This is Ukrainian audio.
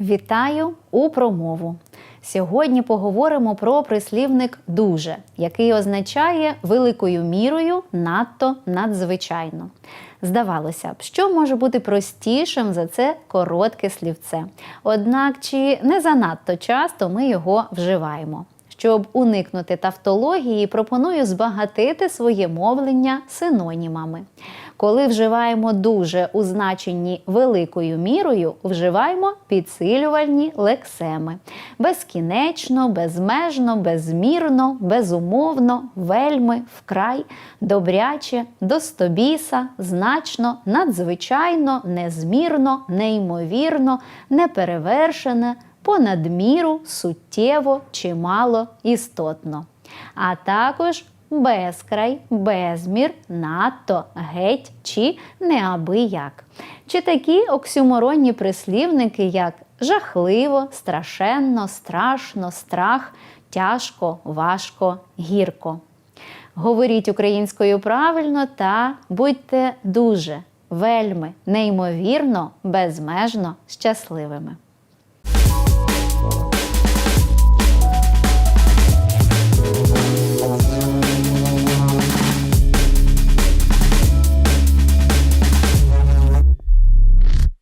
Вітаю у промову. Сьогодні поговоримо про прислівник дуже, який означає великою мірою надто надзвичайно. Здавалося б, що може бути простішим за це коротке слівце. Однак чи не занадто часто ми його вживаємо. Щоб уникнути тавтології, пропоную збагатити своє мовлення синонімами. Коли вживаємо дуже у значенні великою мірою, вживаємо підсилювальні лексеми: безкінечно, безмежно, безмірно, безумовно, вельми, вкрай, добряче, достобіса, значно, надзвичайно, незмірно, неймовірно, неперевершене, понад міру, суттєво, чимало, істотно. А також безкрай, безмір, надто, геть чи неабияк. Чи такі оксюморонні прислівники, як жахливо, страшенно, страшно, страх, тяжко, важко, гірко. Говоріть українською правильно та будьте дуже, вельми, неймовірно, безмежно щасливими.